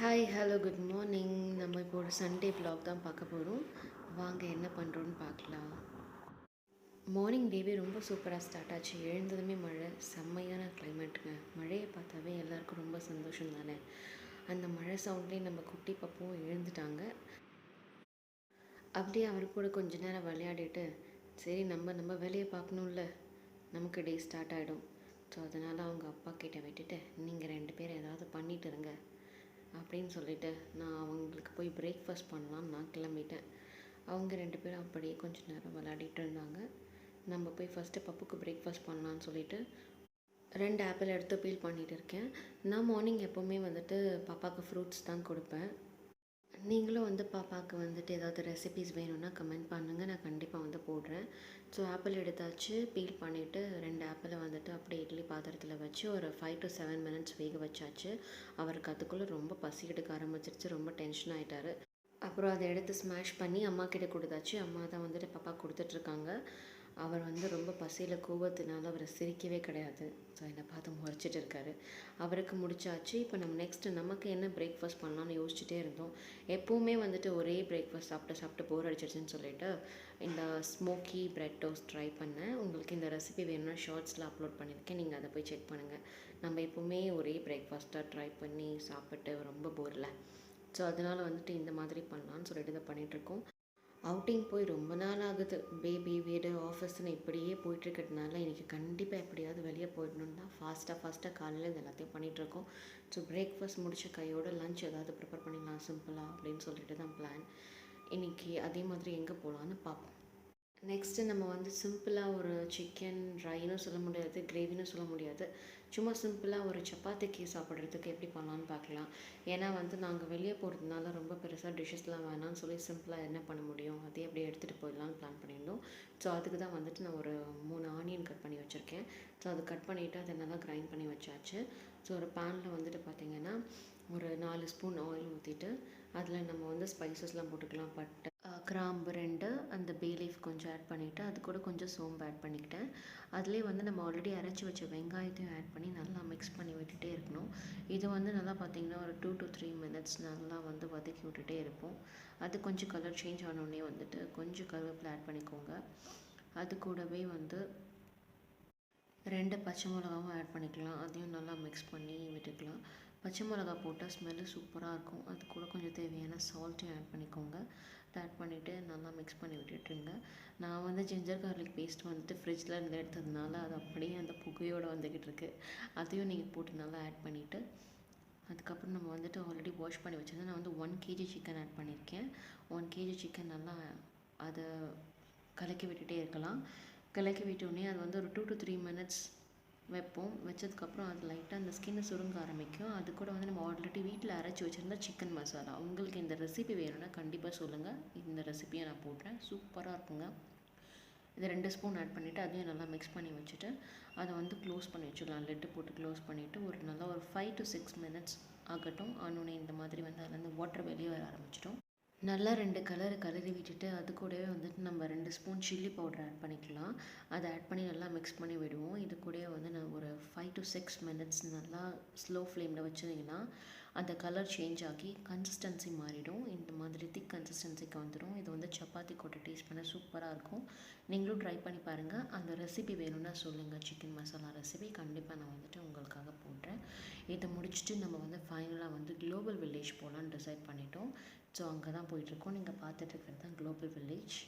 Hi hello good morning நம்ம இப்போ ஒரு சண்டே vlog தான் பார்க்க போகிறோம் வாங்க என்ன பண்ணுறோன்னு பார்க்கலாம். மார்னிங் டேவே ரொம்ப சூப்பராக ஸ்டார்ட் ஆச்சு. எழுந்ததுமே மழை. செம்மையான கிளைமேட்டுங்க மழையை பார்த்தாவே எல்லாருக்கும் ரொம்ப சந்தோஷம் தானே? அந்த மழை சவுண்ட்லேயே நம்ம குட்டி பப்பும் எழுந்துட்டாங்க. அப்படியே அவர் கூட கொஞ்ச நேரம் விளையாடிட்டு சரி நம்ம நம்ம வேலையை பார்க்கணும்ல. நமக்கு டே ஸ்டார்ட் ஆகிடும் ஸோ அதனால் அவங்க அப்பா கிட்ட விட்டுட்டு நீங்கள் ரெண்டு பேரும் ஏதாவது பண்ணிட்டு இருங்க. அப்படின்னு சொல்லிட்டு நான் அவங்களுக்கு போய் பிரேக்ஃபாஸ்ட் பண்ணலாம்னு நான் கிளம்பிட்டேன். அவங்க ரெண்டு பேரும் அப்படியே கொஞ்சம் நேரம் விளையாடிட்டு இருந்தாங்க. நம்ம போய் ஃபஸ்ட்டு பப்புக்கு பிரேக்ஃபாஸ்ட் பண்ணலான்னு சொல்லிட்டு ரெண்டு ஆப்பிள் எடுத்து பீல் பண்ணிகிட்டு இருக்கேன். நான் மார்னிங் எப்போவுமே வந்துட்டு பாப்பாவுக்கு ஃப்ரூட்ஸ் தான் கொடுப்பேன். நீங்களும் வந்து பாப்பாவுக்கு வந்துட்டு ஏதாவது ரெசிபிஸ் வேணும்னா கமெண்ட் பண்ணுங்கள் நான் கண்டிப்பாக வந்து போடுறேன். ஸோ ஆப்பிள் எடுத்தாச்சு. பீல் பண்ணிவிட்டு ரெண்டு ஆப்பிளை வந்துட்டு அப்படியே இட்லி பாத்திரத்தில் வச்சு ஒரு ஃபைவ் டு செவன் மினிட்ஸ் வேக வச்சாச்சு. அவருக்கு அதுக்குள்ளே ரொம்ப பசி எடுக்க ஆரம்பிச்சிருச்சு. ரொம்ப டென்ஷன் ஆகிட்டாரு அப்புறம் அதை எடுத்து ஸ்மாஷ் பண்ணி அம்மா கிட்ட கொடுத்தாச்சு. அம்மா தான் வந்துட்டு பாப்பா கொடுத்துட்ருக்காங்க அவர் வந்து ரொம்ப பசியில் கோபத்தினால அவர் சிரிக்கவே கிடையாது. ஸோ என்னை பார்த்து முறைச்சிட்டு இருக்காரு. அவருக்கு முடிச்சாச்சு. இப்போ நம்ம நெக்ஸ்ட்டு நமக்கு என்ன பிரேக்ஃபாஸ்ட் பண்ணலாம்னு யோசிச்சுட்டே இருந்தோம். எப்போவுமே வந்துட்டு ஒரே பிரேக்ஃபாஸ்ட் சாப்பிட்டு சாப்பிட்டு போர் அடிச்சிருச்சுன்னு சொல்லிட்டு இந்த ஸ்மோக்கி பிரெட் டோஸ்ட் ட்ரை பண்ணேன். உங்களுக்கு இந்த ரெசிபி வேணும்னா ஷார்ட்ஸில் அப்லோட் பண்ணியிருக்கேன். நீங்கள் அதை போய் செக் பண்ணுங்கள் நம்ம எப்போவுமே ஒரே பிரேக்ஃபாஸ்ட்டாக ட்ரை பண்ணி சாப்பிட்டு ரொம்ப போரில் ஸோ அதனால் வந்துட்டு இந்த மாதிரி பண்ணலான்னு சொல்லிட்டு இதை பண்ணிகிட்ருக்கோம் அவுட்டிங் போய் ரொம்ப நாள் ஆகுது. பேபி வீடு ஆஃபீஸ்னு இப்படியே போயிட்டுருக்கிறதுனால இன்றைக்கி கண்டிப்பாக எப்படியாவது வெளியே போயிடணும் தான் ஃபாஸ்ட்டாக ஃபாஸ்ட்டாக காலையில் இது எல்லாத்தையும் பண்ணிகிட்ருக்கோம் ஸோ பிரேக்ஃபாஸ்ட் முடிச்ச கையோட லஞ்ச் ஏதாவது ப்ரிப்பேர் பண்ணிடலாம் சிம்பிளாக அப்படின்னு சொல்லிட்டு தான் பிளான் இன்றைக்கி அதே மாதிரி எங்கே போகலான்னு பார்ப்போம் நெக்ஸ்ட்டு நம்ம வந்து சிம்பிளாக ஒரு சிக்கன் ட்ரைனும் சொல்ல முடியாது கிரேவின்னு சொல்ல முடியாது. சும்மா சிம்பிளாக ஒரு சப்பாத்திக்கு சாப்பிட்றதுக்கு எப்படி பண்ணலான்னு பார்க்கலாம். ஏன்னா வந்து நாங்கள் வெளியே போகிறதுனால ரொம்ப பெருசாக டிஷ்ஷஸ்லாம் வேணாம்னு சொல்லி சிம்பிளாக என்ன பண்ண முடியும் அதே அப்படியே எடுத்துகிட்டு போயிடலான்னு பிளான் பண்ணியிருந்தோம். ஸோ அதுக்கு தான் வந்துட்டு நான் ஒரு மூணு ஆனியன் கட் பண்ணி வச்சுருக்கேன். ஸோ அது கட் பண்ணிவிட்டு அதை நல்லா கிரைண்ட் பண்ணி வச்சாச்சு. ஸோ ஒரு பேனில் வந்துட்டு பார்த்திங்கன்னா ஒரு நாலு ஸ்பூன் ஆயில் ஊற்றிட்டு அதில் நம்ம வந்து ஸ்பைசஸ்லாம் போட்டுக்கலாம். பட்டை கிராம்பு ரெண்டு அந்த பே லீஃப் கொஞ்சம் ஆட் பண்ணிவிட்டு அது கூட கொஞ்சம் சோம்பு ஆட் பண்ணிக்கிட்டேன். அதிலே வந்து நம்ம ஆல்ரெடி அரைச்சி வச்ச வெங்காயத்தையும் ஆட் பண்ணி நல்லா மிக்ஸ் பண்ணி விட்டுட்டே இருக்கணும். இது வந்து நல்லா பார்த்திங்கன்னா ஒரு டூ டு த்ரீ மினிட்ஸ் நல்லா வந்து வதக்கி விட்டுட்டே இருப்போம். அது கொஞ்சம் கலர் சேஞ்ச் ஆனோடனே வந்துட்டு கொஞ்சம் கருவேப்பில் ஆட் பண்ணிக்கோங்க. அது கூடவே வந்து ரெண்டு பச்சை மிளகாவும் ஆட் பண்ணிக்கலாம். அதையும் நல்லா மிக்ஸ் பண்ணி விட்டுக்கலாம். பச்சை மிளகா போட்டால் ஸ்மெல்லு சூப்பராக இருக்கும். அது கூட கொஞ்சம் தேவையான சால்ட்டையும் ஆட் பண்ணிக்கோங்க. ஆட் பண்ணிவிட்டு நல்லா மிக்ஸ் பண்ணி விட்டுட்டுருங்க நான் வந்து ஜிஞ்சர் கார்லிக் பேஸ்ட் வந்துட்டு ஃப்ரிட்ஜில் இருந்து எடுத்ததுனால அது அப்படியே அந்த புகையோடு வந்துக்கிட்டு இருக்கு. அதையும் நீங்கள் போட்டு நல்லா ஆட் பண்ணிவிட்டு அதுக்கப்புறம் நம்ம வந்துட்டு ஆல்ரெடி வாஷ் பண்ணி வச்சிருந்தேன். நான் வந்து ஒன் கேஜி சிக்கன் ஆட் பண்ணியிருக்கேன் ஒன் கேஜி சிக்கன் நல்லா அதை கலக்கி விட்டுகிட்டே இருக்கலாம். கலக்கி விட்டோடனே அது வந்து ஒரு டூ டு த்ரீ மினிட்ஸ் வைப்போம். வச்சதுக்கப்புறம் அது லைட்டாக அந்த ஸ்கின்னு சுருங்க ஆரம்பிக்கும். அது கூட வந்து நம்ம ஆல்ரெடி வீட்டில் அரைச்சி வச்சுருந்த சிக்கன் மசாலா உங்களுக்கு இந்த ரெசிபி வேணும்னா கண்டிப்பாக சொல்லுங்கள் இந்த ரெசிபியை நான் போடுறேன். சூப்பராக இருக்குங்க. இது ரெண்டு ஸ்பூன் ஆட் பண்ணிவிட்டு அதையும் நல்லா மிக்ஸ் பண்ணி வச்சுட்டு அதை வந்து க்ளோஸ் பண்ணி வச்சிடலாம். லெட்டு போட்டு க்ளோஸ் பண்ணிவிட்டு ஒரு நல்லா ஒரு ஃபைவ் டு சிக்ஸ் மினிட்ஸ் ஆகட்டும். ஆனோடனே இந்த மாதிரி வந்து அதுலேருந்து வாட்டர் வெளியே வர ஆரம்பிச்சிட்டோம் நல்லா ரெண்டு கலர் கலரி விட்டுட்டு அது கூடவே வந்துட்டு நம்ம ரெண்டு ஸ்பூன் சில்லி பவுடர் ஆட் பண்ணிக்கலாம். அதை ஆட் பண்ணி நல்லா மிக்ஸ் பண்ணி விடுவோம். இது கூடவே வந்து நான் ஒரு ஃபைவ் டு சிக்ஸ் மினிட்ஸ் நல்லா ஸ்லோ ஃப்ளேமில் வச்சுருந்தீங்கன்னா அந்த கலர் சேஞ்ச் ஆகி கன்சிஸ்டன்சி மாறிடும். இந்த மாதிரி திக் கன்சிஸ்டன்சிக்கு வந்துடும் இது வந்து சப்பாத்தி கொட்டை டேஸ்ட் பண்ண சூப்பராக இருக்கும். நீங்களும் ட்ரை பண்ணி பாருங்கள் அந்த ரெசிபி வேணும்னா சொல்லுங்கள் சிக்கன் மசாலா ரெசிபி கண்டிப்பாக நான் வந்துட்டு உங்களுக்காக போடுறேன். இதை முடிச்சுட்டு நம்ம வந்து ஃபைனலாக வந்து குளோபல் வில்லேஜ் போகலான்னு டிசைட் பண்ணிட்டோம். ஸோ அங்கே தான் போயிட்டுருக்கோம். நீங்கள் பார்த்துட்டு இருக்கிறது தான் குளோபல் வில்லேஜ்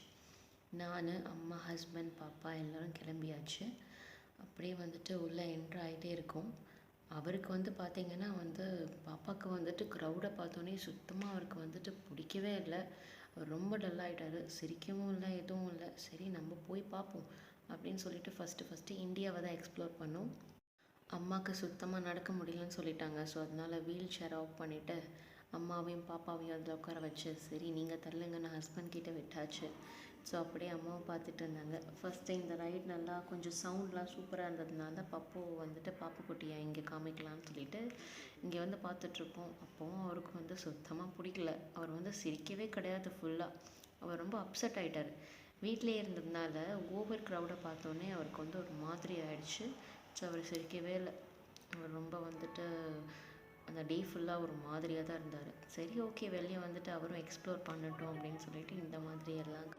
நான் அம்மா ஹஸ்பண்ட் பாப்பா எல்லோரும் கிளம்பியாச்சு. அப்படியே வந்துட்டு உள்ளே என்ட்ரு ஆகிட்டே இருக்கோம். அவருக்கு வந்து பார்த்திங்கன்னா வந்து பாப்பாவுக்கு வந்துட்டு க்ரௌடை பார்த்தோன்னே சுத்தமாக அவருக்கு வந்துட்டு பிடிக்கவே இல்லை. அவர் ரொம்ப டல் சிரிக்கவும் இல்லை எதுவும் இல்லை. சரி நம்ம போய் பார்ப்போம் அப்படின்னு சொல்லிட்டு ஃபஸ்ட்டு ஃபஸ்ட்டு இந்தியாவை தான் எக்ஸ்ப்ளோர் பண்ணோம். அம்மாவுக்கு சுத்தமாக நடக்க முடியலன்னு சொல்லிட்டாங்க. ஸோ அதனால் வீல் சேர் ஆஃப் பண்ணிவிட்டு அம்மாவையும் பாப்பாவையும் அதில் உட்கார வச்சு சரி நீங்கள் தள்ளுங்க நான் ஹஸ்பண்ட் கிட்டே விட்டாச்சு. ஸோ அப்படியே அம்மாவை பார்த்துட்டு இருந்தாங்க. ஃபஸ்ட்டு இந்த ரைட் நல்லா கொஞ்சம் சவுண்ட்லாம் சூப்பராக இருந்ததுனால பப்பு வந்துட்டு பாப்புக்குட்டியை இங்கே காமிக்கலாம்னு சொல்லிட்டு இங்கே வந்து பார்த்துட்ருக்கோம் அப்போவும் அவருக்கு வந்து சுத்தமாக பிடிக்கல. அவர் வந்து சிரிக்கவே கிடையாது ஃபுல்லாக அவர் ரொம்ப அப்செட் ஆகிட்டார் வீட்டிலே இருந்ததுனால ஓவர் க்ரௌடை பார்த்தோன்னே அவருக்கு வந்து ஒரு மாதிரி ஆயிடுச்சு. ஸோ அவர் சிரிக்கவே இல்லை. அவர் ரொம்ப வந்துட்டு அந்த டே ஃபுல்லாக ஒரு மாதிரியாக தான் இருந்தார். சரி ஓகே வெளியே வந்துட்டு அவரும் எக்ஸ்ப்ளோர் பண்ணட்டும் அப்படின்னு சொல்லிட்டு இந்த மாதிரி எல்லாம்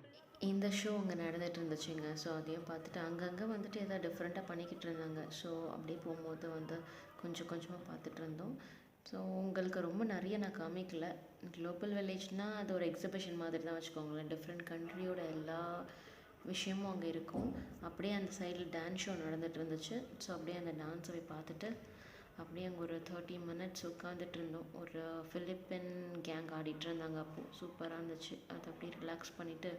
இந்த ஷோ அங்கே நடந்துட்டு இருந்துச்சுங்க ஸோ அதையும் பார்த்துட்டு அங்கங்கே வந்துட்டு எதாவது டிஃப்ரெண்ட்டாக பண்ணிக்கிட்டு இருந்தாங்க ஸோ அப்படியே போகும்போது வந்து கொஞ்சம் கொஞ்சமாக பார்த்துட்டு இருந்தோம் ஸோ உங்களுக்கு ரொம்ப நிறைய நான் காமிக்கல. குளோபல் வில்லேஜ்னால் அது ஒரு எக்ஸிபிஷன் மாதிரி தான் வச்சுக்கோங்களேன். டிஃப்ரெண்ட் கண்ட்ரியோட எல்லா விஷயமும் அங்கே இருக்கும். அப்படியே அந்த சைடில் டான்ஸ் ஷோ நடந்துட்டு இருந்துச்சு ஸோ அப்படியே அந்த டான்ஸை போய் பார்த்துட்டு அப்படியே அங்கே ஒரு தேர்ட்டி மினிட்ஸ் உட்காந்துட்டு இருந்தோம் ஒரு ஃபிலிப்பின் கேங் ஆடிட்டு இருந்தாங்க அப்போது சூப்பராக இருந்துச்சு. அதை அப்படியே ரிலாக்ஸ் பண்ணிவிட்டு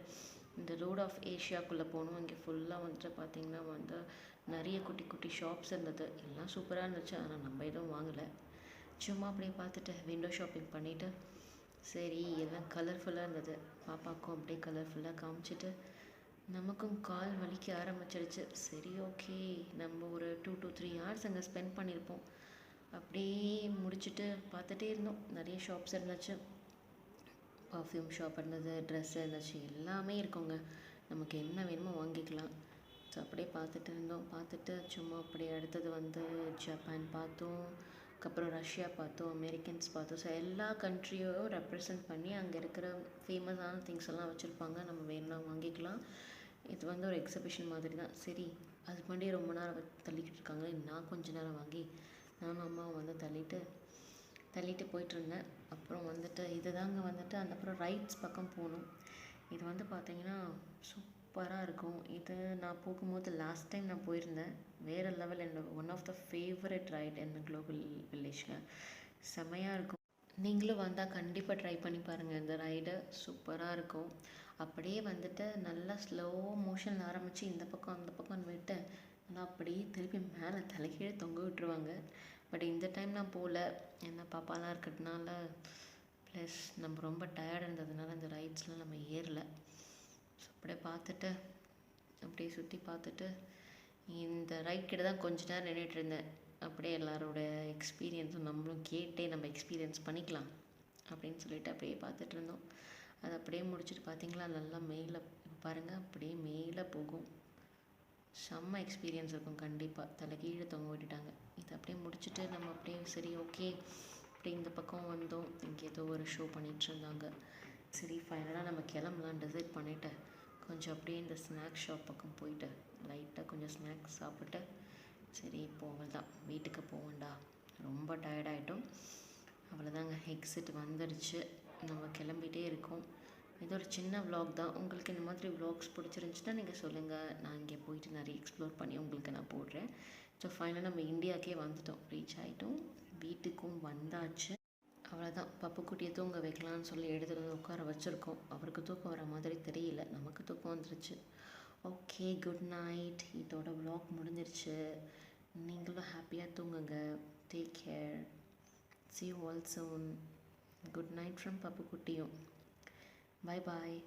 இந்த ரோட் ஆஃப் ஏஷியாக்குள்ளே போனோம் இங்கே ஃபுல்லாக வந்துட்டு பார்த்திங்கன்னா வந்து நிறைய குட்டி குட்டி ஷாப்ஸ் இருந்தது. எல்லாம் சூப்பராக இருந்துச்சு. ஆனால் நம்ம எதுவும் வாங்கலை. சும்மா அப்படியே பார்த்துட்டு விண்டோ ஷாப்பிங் பண்ணிவிட்டு சரி எல்லாம் கலர்ஃபுல்லாக இருந்தது. பாப்பாக்கும் அப்படியே கலர்ஃபுல்லாக காமிச்சிட்டு நமக்கும் கால் வலிக்க ஆரம்பிச்சிருச்சு. சரி ஓகே நம்ம ஒரு டூ டூ த்ரீ ஹவர்ஸ் அங்கே ஸ்பெண்ட் பண்ணியிருப்போம் அப்படியே முடிச்சுட்டு பார்த்துட்டே இருந்தோம். நிறைய ஷாப்ஸ் இருந்துச்சு. பர்ஃப்யூம் ஷாப் இருந்தது ட்ரெஸ்ஸு இருந்துச்சு எல்லாமே இருக்குங்க. நமக்கு என்ன வேணுமோ வாங்கிக்கலாம். ஸோ அப்படியே பார்த்துட்டு இருந்தோம். பார்த்துட்டு சும்மா அப்படியே அடுத்தது வந்து ஜப்பான் பார்த்தோம். அதுக்கப்புறம் ரஷ்யா பார்த்தோம். அமெரிக்கன்ஸ் பார்த்தோம். ஸோ எல்லா கண்ட்ரியும் ரெப்ரசன்ட் பண்ணி அங்கே இருக்கிற ஃபேமஸான திங்ஸ் எல்லாம் வச்சுருப்பாங்க. நம்ம வேணும்னா வாங்கிக்கலாம். இது வந்து ஒரு எக்ஸிபிஷன் மாதிரி தான். சரி அது பண்ணி ரொம்ப நேரம் வ- தள்ளிக்கிட்டு இருக்காங்க நான் கொஞ்ச நேரம் வாங்கி நானும் அம்மாவும் வந்து தள்ளிட்டு தள்ளிட்டு போயிட்டுருந்தேன் வந்துட்டு இதுதாங்க வந்துட்டு அந்த அப்புறம் ரைட்ஸ் பக்கம் போகணும். இது வந்து பார்த்தீங்கன்னா சூப்பராக இருக்கும். இது நான் போகும்போது லாஸ்ட் டைம் நான் போயிருந்தேன். வேறு லெவல் என்னோட one of the favourite ride என்ன குளோபல் வில்லேஜில் செமையாக இருக்கும். நீங்களும் வந்தால் கண்டிப்பாக ட்ரை பண்ணி பாருங்கள் இந்த ரைடு சூப்பராக இருக்கும். அப்படியே வந்துட்டு நல்லா ஸ்லோ மோஷன் ஆரம்பித்து இந்த பக்கம் அந்த பக்கம் விட்டு நல்லா அப்படியே திருப்பி மேலே தலைகீழே தொங்க விட்டுருவாங்க. பட் இந்த டைம் நான் போகல என்ன பாப்பாலாம் இருக்கிறதுனால ப்ளஸ் நம்ம ரொம்ப டயர்ட் இருந்ததுனால இந்த ரைட்ஸ்லாம் நம்ம ஏறல. ஸோ அப்படியே பார்த்துட்டு அப்படியே சுற்றி பார்த்துட்டு இந்த ரைட் கிட்ட தான் கொஞ்ச நேரம் நின்றுட்டு இருந்தேன். அப்படியே எல்லாரோட எக்ஸ்பீரியன்ஸும் நம்மளும் கேட்டே நம்ம எக்ஸ்பீரியன்ஸ் பண்ணிக்கலாம் அப்படின்னு சொல்லிட்டு அப்படியே பார்த்துட்டு இருந்தோம். அது அப்படியே முடிச்சுட்டு பார்த்தீங்களா? நல்லா மேலே பாருங்கள் அப்படியே மேலே போகும். செம்ம எக்ஸ்பீரியன்ஸ் இருக்கும். கண்டிப்பாக தலை கீழே தொங்க விட்டுட்டாங்க. இது அப்படியே முடிச்சுட்டு நம்ம அப்படியே சரி ஓகே அப்படி இந்த பக்கம் வந்தோம். இங்கே ஏதோ ஒரு ஷோ பண்ணிகிட்ருந்தாங்க சரி ஃபைனலாக நம்ம கிளம்பலாம் டிசைட் பண்ணிவிட்டு கொஞ்சம் அப்படியே இந்த ஸ்நாக்ஸ் ஷாப் பக்கம் போயிட்டு லைட்டாக கொஞ்சம் ஸ்நாக்ஸ் சாப்பிட்டு சரி போகலாம் வீட்டுக்கு போவோண்டா ரொம்ப டயர்டாயிட்டோம் அவ்வளோதாங்க எக்ஸிட் வந்துடுச்சு நம்ம கிளம்பிட்டே இருக்கோம். இது ஒரு சின்ன vlog தான். உங்களுக்கு இந்த மாதிரி vlogs பிடிச்சிருந்துச்சுன்னா நீங்கள் சொல்லுங்கள் நான் இங்கே போயிட்டு நிறைய எக்ஸ்ப்ளோர் பண்ணி உங்களுக்கு நான் போடுறேன். ஸோ ஃபைனலாக நம்ம இந்தியாக்கே வந்துட்டோம். ரீச் ஆகிட்டோம் வீட்டுக்கும் வந்தாச்சு. அவ்வளோதான் பப்புக்குட்டியை தூங்க வைக்கலாம்னு சொல்லி எடுத்துகிட்டு வந்து உட்கார வச்சுருக்கோம். அவருக்கு தூக்கம் வர மாதிரி தெரியல. நமக்கு தூக்கம் வந்துருச்சு. ஓகே குட் நைட் இதோட வ்ளாக் முடிஞ்சிருச்சு. நீங்களும் ஹாப்பியாக தூங்குங்க. Take care see you all good night from from பப்புக்குட்டியும் பாய் bye